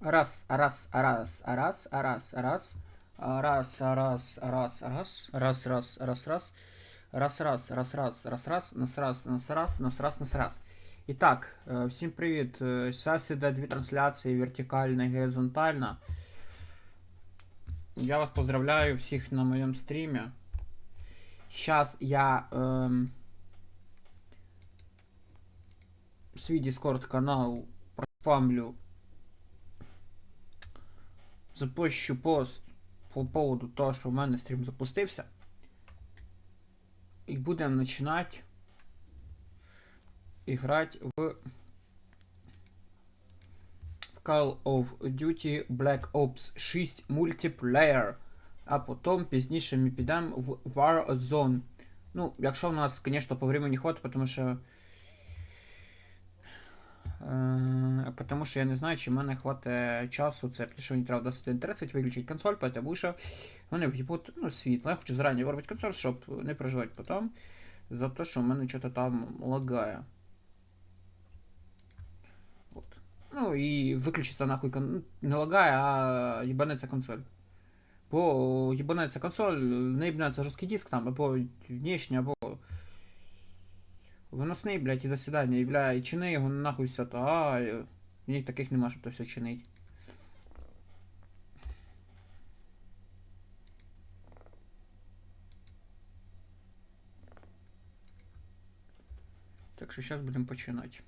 Раз, раз, раз, раз, раз, раз. Раз, раз, раз, раз. Раз, раз, раз, раз. Раз, раз, раз, раз, раз, раз. Нас раз, нас раз, нас раз, нас раз. І так, е, всім привіт. Е, Зараз іде дві трансляції вертикальна і горизонтальна. Я вас поздравляю всіх на моєму стрімі. Сейчас я эм, свій Discord канал профамлю запущу пост по поводу того, що в мене стрім запустився. І будемо починати грати в в Call of Duty Black Ops 6 Multiplayer. А потім пізніше ми підемо в Warzone. Ну, якщо в нас, звісно, по времени хватить, тому що. Е, Потому що я не знаю, чи в мене хватить часу. Це що мені треба до 21.30 виключити консоль, тому що вони в'їбуть ну, світло. Я хочу зарані виробити консоль, щоб не переживати потім за те, що в мене щось там лагає. От. Ну і виключиться нахуй кон... не лагає, а їбанеться консоль. Бо їбанеться консоль, не їбнеться жорсткий диск там, або внешній, або виносний, блядь, і до свидання, і, бля, і чини його нахуй все то, а в них таких нема, щоб то все чинить. Так що зараз будемо починати.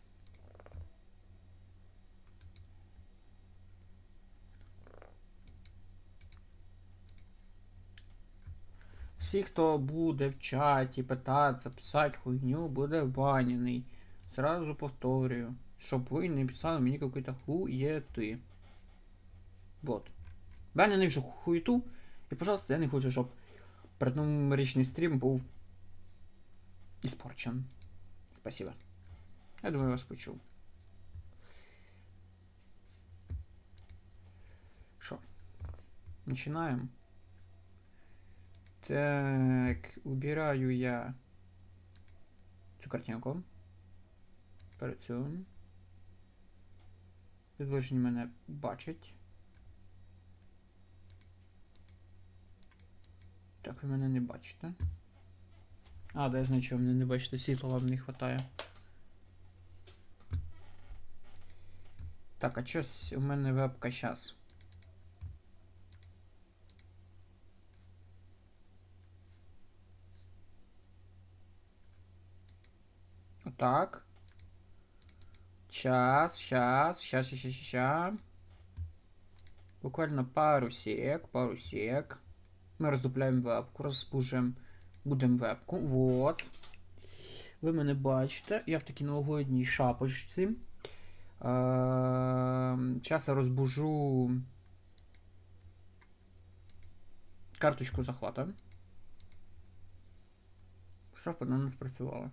Всі, хто буде в чаті питатися, писати хуйню, буде банений. Сразу повторюю, щоб ви не писали мені какой-то хуєти. Вот. Банений вже хуєту. І, пожалуйста, я не хочу, щоб преднумеричний стрім був іспорчен. Спасибо. Я думаю, вас почув. Що? Начинаем. Так, убираю я цю картинку. Працюємо. Підвищені мене бачать. Так, ви мене не бачите. А, да, я знаю, мене не бачите, світла вам не вистачає. Так, а щось у мене вебка зараз. Так. Сейчас, сейчас, сейчас, сейчас, сейчас. Буквально пару сек, пару сек. Ми роздупляємо вебку, розпужуємо. Будемо вебку. Вот. Ви мене бачите. Я в такій новогодній шапочці. Зараз я розбужу карточку захвата. Шафа не спрацювала.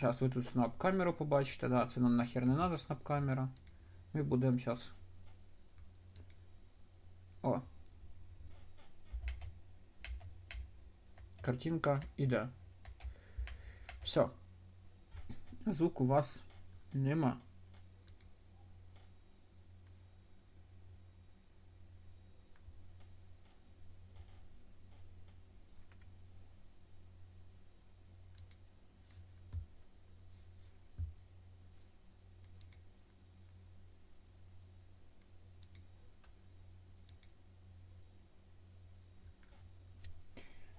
Зараз ви тут снап-камеру побачите, да, це нам нахер не треба снап-камера. Ми будемо зараз. О. Картинка іде. Все. Звук у вас нема.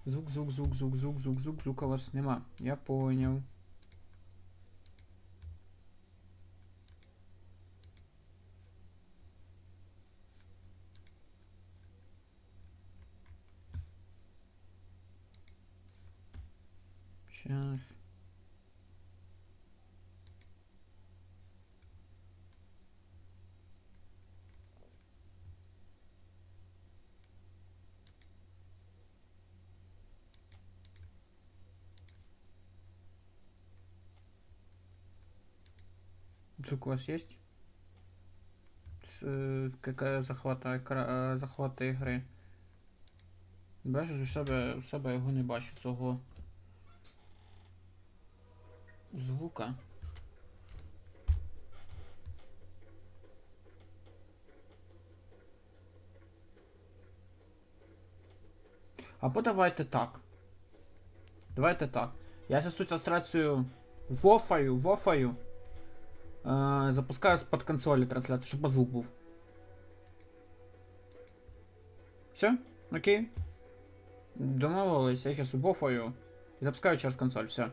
Звук, звук, звук, звук, звук, звук, звук, звука вас нема. Я понял. Сейчас. Джук у вас есть? Э, какая захвата екра... Э, захвата игры? Бачиш, у себе у себе його не бачу цього звука. Або давайте так. Давайте так. Я зараз тут астрацію вофаю, вофаю. Е, запускаю з-под консолі трансляцію, щоб звук був. Все? Окей? Домовились, я сейчас убофаю. Запускаю через консоль, все.